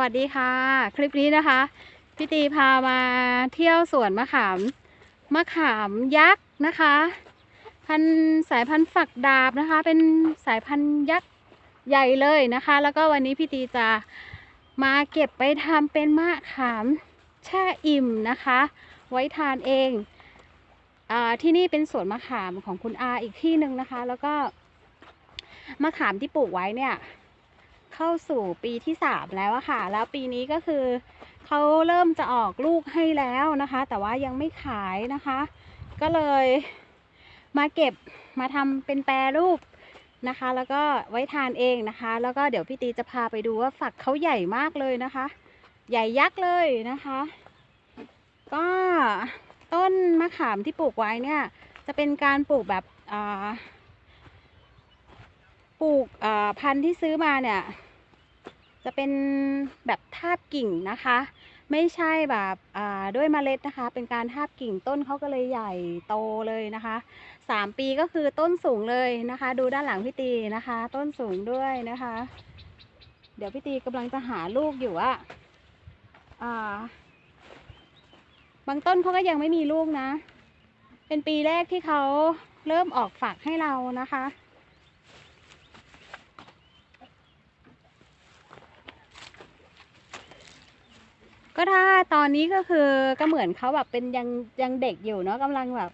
วัสดีค่ะ คลิปนี้นะคะพี่ตีพามาเที่ยวสวนมะขามมะขามยักษ์นะคะ พันสายพันธุ์ฝักดาบนะคะ เป็นสายพันธุ์ยักษ์ใหญ่เลยนะคะ แล้วก็วันนี้พี่ตีจะมาเก็บไปทำเป็นมะขามแช่อิ่มนะคะ ไว้ทานเองอที่นี่เป็นสวนมะขามของคุณอาอีกที่หนึ่งนะคะ แล้วก็มะขามที่ปลูกไว้เนี่ย เข้าสู่ปีที่สามแล้วอะค่ะ แล้วปีนี้ก็คือเขาเริ่มจะออกลูกให้แล้วนะคะ แต่ว่ายังไม่ขายนะคะ ก็เลยมาเก็บมาทำเป็นแปรรูปนะคะ แล้วก็ไว้ทานเองนะคะ แล้วก็เดี๋ยวพี่ตีจะพาไปดูว่าฝักเขาใหญ่มากเลยนะคะ ใหญ่ยักษ์เลยนะคะ ก็ต้นมะขามที่ปลูกไว้เนี่ย จะเป็นการปลูกแบบอ่า ปลูกพันธุ์ที่ซื้อมาเนี่ย จะเป็นแบบทาบกิ่งนะคะ ไม่ใช่แบบด้วยเมล็ดนะคะ เป็นการทาบกิ่งต้นเขาก็เลยใหญ่โตเลยนะคะสามปีก็คือต้นสูงเลยนะคะ ดูด้านหลังพี่ตีนะคะ ต้นสูงด้วยนะคะ เดี๋ยวพี่ตีกำลังจะหาลูกอยู่อ่าบางต้นเขาก็ยังไม่มีลูกนะ เป็นปีแรกที่เขาเริ่มออกฝักให้เรานะคะ ก็ถ้า ตอนนี้ก็คือก็เหมือนเขาแบบเป็นยังยังเด็กอยู่เนาะกำลังแบบ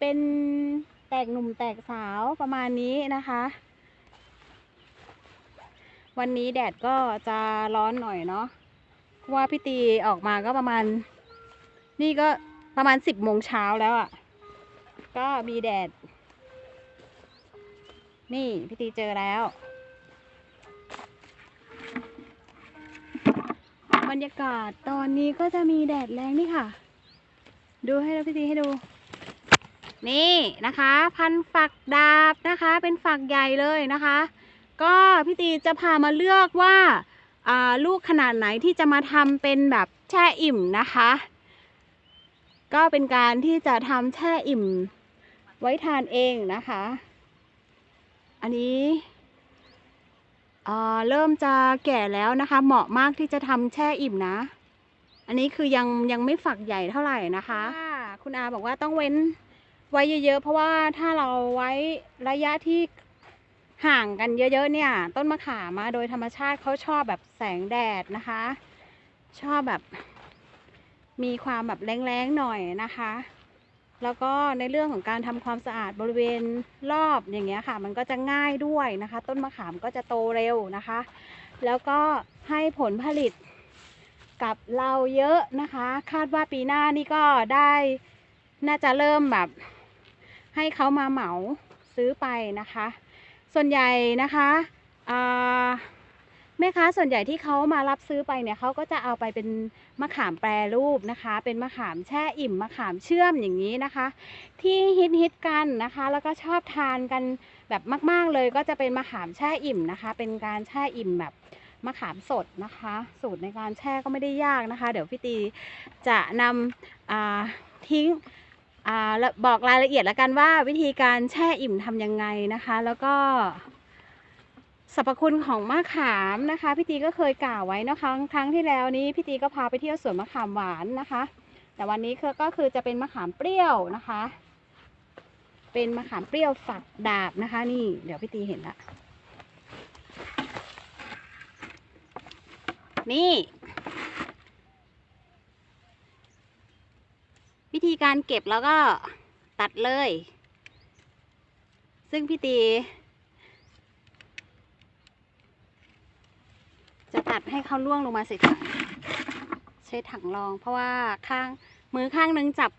เป็นแตกหนุ่มแตกสาวประมาณนี้นะคะ วันนี้แดดก็จะร้อนหน่อยเนาะเพราะว่าพี่ตีออกมาก็ประมาณ นี่ก็ประมาณสิบโมงเช้าแล้วอะ่ะ ก็มีแดด นี่พี่ตีเจอแล้ว รรยากาศตอนนี้ก็จะมีแดดแรงนี่ค่ะ ดูให้เราพี่ตีให้ดู นี่นะคะ พันฝักดาบนะคะ เป็นฝักใหญ่เลยนะคะ ก็พี่ตีจะพามาเลือกว่าลูกขนาดไหนที่จะมาทำเป็นแบบแช่อิ่มนะคะ ก็เป็นการที่จะทำแช่อิ่มไว้ทานเองนะคะ อันนี้ เริ่มจะแก่แล้วนะคะ เหมาะมากที่จะทำแช่อิ่มนะ อันนี้คือยังยังไม่ฝักใหญ่เท่าไหร่นะคะคุณอาบอกว่าต้องเว้นไว้เยอะๆ เพราะว่าถ้าเราไว้ระยะที่ห่างกันเยอะๆเนี่ย ต้นมะขามมาโดยธรรมชาติเขาชอบแบบแสงแดดนะคะ ชอบแบบ มีความแบบแรงๆหน่อยนะคะ แล้วก็ในเรื่องของการทำความสะอาดบริเวณรอบอย่างเงี้ยค่ะ มันก็จะง่ายด้วยนะคะ ต้นมะขามก็จะโตเร็วนะคะ แล้วก็ให้ผลผลิตกับเราเยอะนะคะ คาดว่าปีหน้านี่ก็ได้น่าจะเริ่มแบบ ให้เขามาเหมาซื้อไปนะคะ ส่วนใหญ่นะคะอ่า แม่ค้าส่วนใหญ่ที่เขามารับซื้อไปเนี่ยเขาก็จะเอาไปเป็นมะขามแปรรูปนะคะ เป็นมะขามแช่อิ่มมะขามเชื่อมอย่างนี้นะคะ ที่ฮิตฮิตกันนะคะ แล้วก็ชอบทานกันแบบมาก ๆเลยก็จะเป็นมะขามแช่อิ่มนะคะ เป็นการแช่อิ่มแบบมะขามสดนะคะ สูตรในการแช่ก็ไม่ได้ยากนะคะ เดี๋ยวพี่ตีจะนำทิ้งอบอกรายละเอียดแล้วกันว่าวิธีการแช่อิ่มทำยังไงนะคะ แล้วก็ สรรพคุณของมะขามนะคะ พี่ตีก็เคยกล่าวไว้นะคะครั้งที่แล้วนี้พี่ตีก็พาไปเที่ยวสวนมะขามหวานนะคะ แต่วันนี้ก็คือจะเป็นมะขามเปรี้ยวนะคะ เป็นมะขามเปรี้ยวฝักดาบนะคะ นี่เดี๋ยวพี่ตีเห็นละนี่ วิธีการเก็บแล้วก็ตัดเลย ซึ่งพี่ตี จะ ตัดให้เขาล่วงลงมาใส่ถังใช้ถังรอง เพราะว่าข้างมือข้างนึงจับ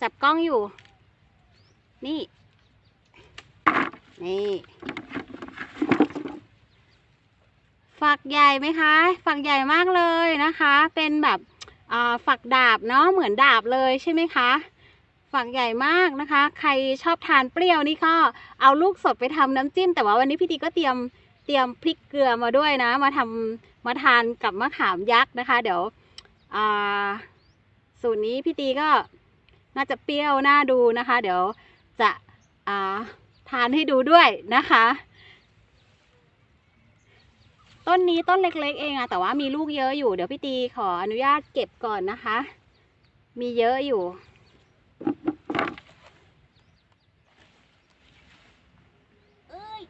จับกล้องอยู่ นี่ นี่ ฝักใหญ่ไหมคะ ฝักใหญ่มากเลยนะคะ เป็นแบบฝักดาบเนาะเหมือนดาบเลยใช่ไหมคะฝักใหญ่มากนะคะ ใครชอบทานเปรี้ยวนี่ก็เอาลูกสดไปทำน้ำจิ้ม แต่ว่าวันนี้พี่ตีก็เตรียม เตรียมพริกเกลือมาด้วยนะ มาทำมาทานกับมะขามยักษ์นะคะ เดี๋ยวสูตรนี้พี่ตีก็น่าจะเปรี้ยวน่าดูนะคะ เดี๋ยวจะาทานให้ดูด้วยนะคะ ต้นนี้ต้นเล็กๆ เองอะแต่ว่ามีลูกเยอะอยู่ เดี๋ยวพี่ตีขออนุญาตเก็บก่อนนะคะ มีเยอะอยู่ เอ้ย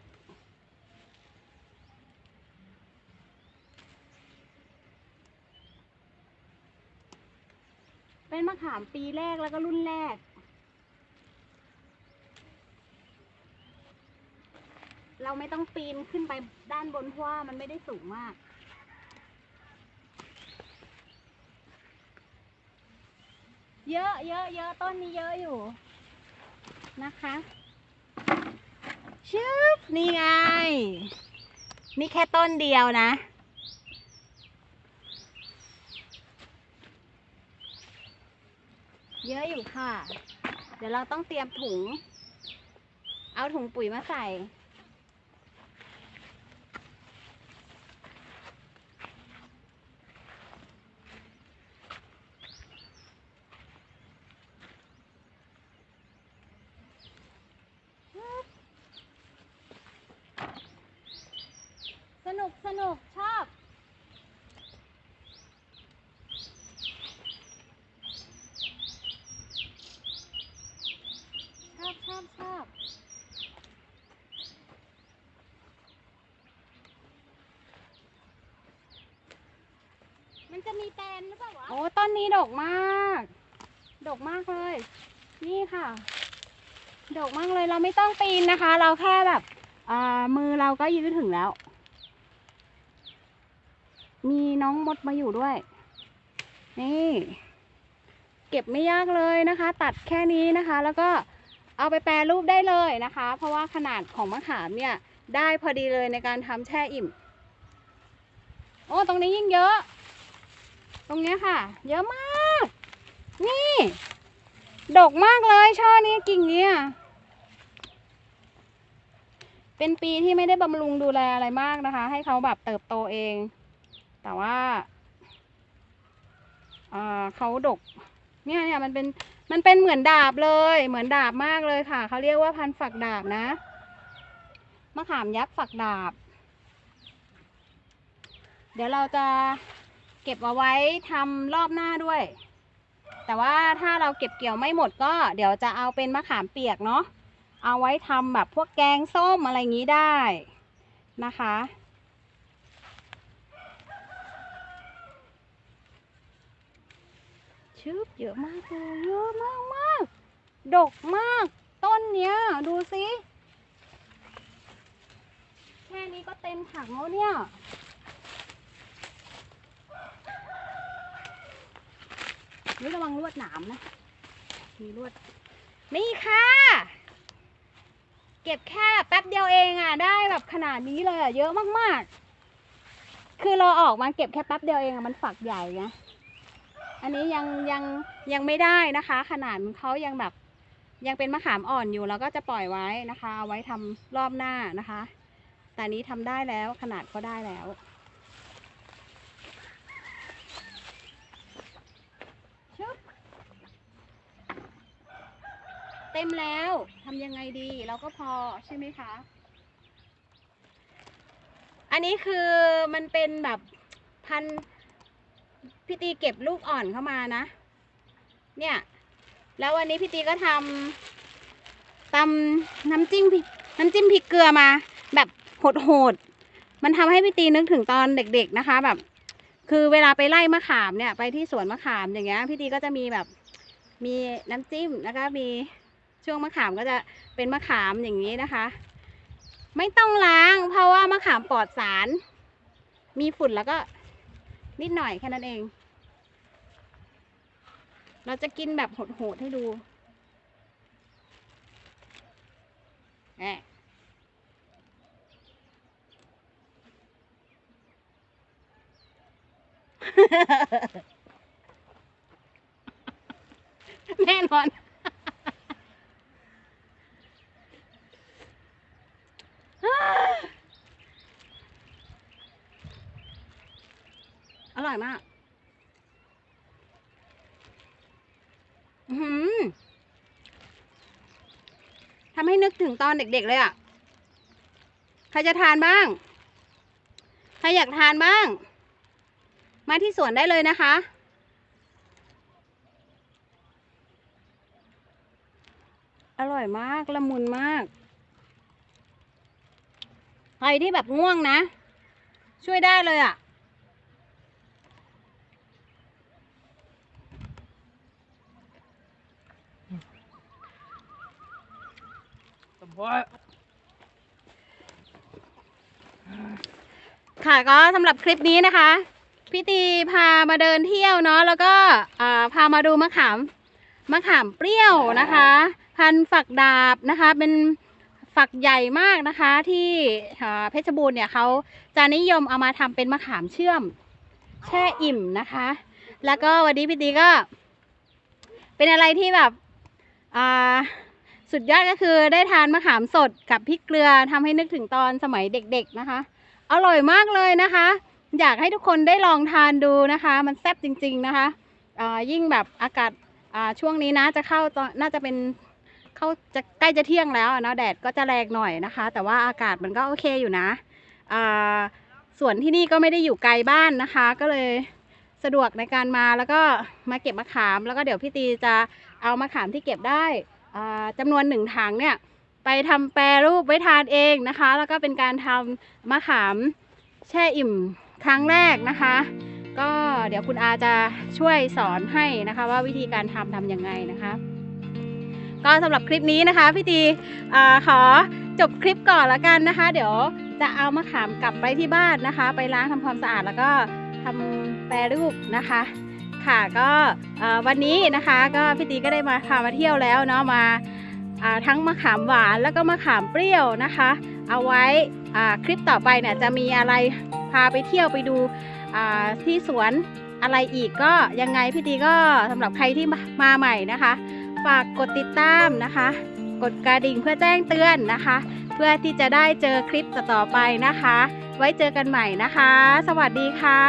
เป็นมะขามปีแรกแล้วก็รุ่นแรก เราไม่ต้องปีนขึ้นไปด้านบนเพราะว่ามันไม่ได้สูงมากเยอะเยอะเยอะต้นนี้เยอะอยู่นะคะ ชึบนี่ไง นี่แค่ต้นเดียวนะ เยอะอยู่ค่ะ เดี๋ยวเราต้องเตรียมถุง เอาถุงปุ๋ยมาใส่ สนุกสนุกชอบ ชอบชอบชอบ มันจะมีแตนหรือเปล่าวะ โอ้ต้นนี้ด กมาก ดกมากเลย นี่ค่ะ ดกมากเลยเราไม่ต้องปีนนะคะ เราแค่แบบมือเราก็ยืดถึงแล้ว มีน้องมดมาอยู่ด้วย นี่ เก็บไม่ยากเลยนะคะ ตัดแค่นี้นะคะ แล้วก็เอาไปแปรรูปได้เลยนะคะ เพราะว่าขนาดของมะขามเนี่ย ได้พอดีเลยในการทำแช่อิ่ม โอ้ ตรงนี้ยิ่งเยอะ ตรงเนี้ยค่ะ เยอะมาก นี่ ดกมากเลยช่อนี้กิ่งเนี้ยเป็นปีที่ไม่ได้บำรุงดูแลอะไรมากนะคะ ให้เขาแบบเติบโตเอง แต่ว่าเขาดก เนี่ยเนี่ยมันเป็นมันเป็นเหมือนดาบเลย เหมือนดาบมากเลยค่ะ เขาเรียกว่าพันฝักดาบนะ มะขามยักษ์ฝักดาบ เดี๋ยวเราจะเก็บเอาไว้ทำรอบหน้าด้วย แต่ว่าถ้าเราเก็บเกี่ยวไม่หมดก็ เดี๋ยวจะเอาเป็นมะขามเปียกเนาะเอาไว้ทำแบบพวกแกงส้มอะไรอย่างนี้ได้นะคะ ชึบเยอะมากเลยเยอะมากมากดกมาก ต้นเนี้ย ดูสิ แค่นี้ก็เต็มถังแล้วเนี่ย นี่ระวังลวดหนามนะ มีลวด นี่ค่ะ เก็บแค่แป๊บเดียวเองอะ ได้แบบขนาดนี้เลยอะ เยอะมากๆ คือเราออกมาเก็บแค่แป๊บเดียวเองอะ มันฝักใหญ่ไง อันนี้ยังยังยังไม่ได้นะคะ ขนาดเขายังแบบยังเป็นมะขามอ่อนอยู่เราก็จะปล่อยไว้นะคะ เอาไว้ทำรอบหน้านะคะ แต่นนี้ทำได้แล้วขนาดก็ได้แล้ว ชึบเต็มแล้วทำยังไงดีเราก็พอใช่ไหมคะ อันนี้คือมันเป็นแบบพันพี่ตีเก็บลูกอ่อนเข้ามานะ เนี่ย แล้ววันนี้พี่ตีก็ทำตำน้ำจิ้มน้ำจิ้มพริกเกลือมา แบบโหดๆมันทำให้พี่ตีนึกถึงตอนเด็ก ๆนะคะ แบบ คือเวลาไปไล่มะขามเนี่ย ไปที่สวนมะขามอย่างเงี้ยพี่ตีก็จะมีแบบมีน้ำจิ้มแล้วก็มี ช่วงมะขามก็จะเป็นมะขามอย่างนี้นะคะ ไม่ต้องล้าง เพราะว่ามะขามปลอดสาร มีฝุ่นแล้วก็นิดหน่อยแค่นั้นเอง เราจะกินแบบโหดๆให้ดูแหมแน่นอน อร่อยมากหือทำให้นึกถึงตอนเด็กๆเลยอะ ใครจะทานบ้าง ใครอยากทานบ้าง มาที่สวนได้เลยนะคะ อร่อยมาก ละมุนมาก ใครที่แบบง่วงนะ ช่วยได้เลยอะ่ะค่ะก็สำหรับคลิปนี้นะคะ พี่ตีพามาเดินเที่ยวเนาะแล้วก็อ่าพามาดูมะขามมะขามเปรี้ยวนะคะ พันธุ์ฝักดาบนะคะเป็น ฝักใหญ่มากนะคะ ที่เพชรบูรณ์เนี่ยเขาจะนิยมเอามาทำเป็นมะขามเชื่อม แช่อิ่มนะคะ แล้วก็วันนี้พี่ตีก็ เป็นอะไรที่แบบอ่าสุดยอดก็คือได้ทานมะขามสดกับพริกเกลือทำให้นึกถึงตอนสมัยเด็กๆนะคะ อร่อยมากเลยนะคะ อยากให้ทุกคนได้ลองทานดูนะคะ มันแซ่บจริง ๆนะคะยิ่งแบบอากาศช่วงนี้นะจะเข้าตอนน่าจะเป็น เข้าจะใกล้จะเที่ยงแล้วเนาะแดดก็จะแรงหน่อยนะคะ แต่ว่าอากาศมันก็โอเคอยู่นะอ่าส่วนที่นี่ก็ไม่ได้อยู่ไกลบ้านนะคะ ก็เลยสะดวกในการมาแล้วก็มาเก็บมะขามแล้วก็เดี๋ยวพี่ตีจะเอามะขามที่เก็บได้อ่าจำนวนหนึ่งถังเนี่ยไปทำแปรรูปไว้ทานเองนะคะ แล้วก็เป็นการทำมะขามแช่อิ่มครั้งแรกนะคะ ก็เดี๋ยวคุณอาจะช่วยสอนให้นะคะว่าวิธีการทำทำยังไงนะคะ ก็สำหรับคลิปนี้นะคะพี่ตีอขอจบคลิปก่อนละกันนะคะ เดี๋ยวจะเอามะขามกลับไปที่บ้านนะคะ ไปล้างทำความสะอาดแล้วก็ทำแปรรูปนะคะ ค่ะก็วันนี้นะคะก็พี่ตีก็ได้มาพามาเที่ยวแล้วเนาะมาาทั้งมะขามหวานแล้วก็มะขามเปรี้ยวนะคะ เอาไว้คลิปต่อไปเนี่ยจะมีอะไรพาไปเที่ยวไปดูที่สวนอะไรอีกก็ยังไงพี่ตีก็สำหรับใครที่มามาใหม่นะคะ ฝากกดติดตามนะคะ กดกระดิ่งเพื่อแจ้งเตือนนะคะ เพื่อที่จะได้เจอคลิปต่อๆไปนะคะ ไว้เจอกันใหม่นะคะ สวัสดีค่ะ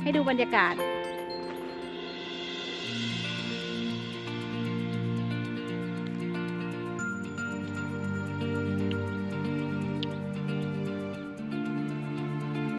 ให้ดูบรรยากาศ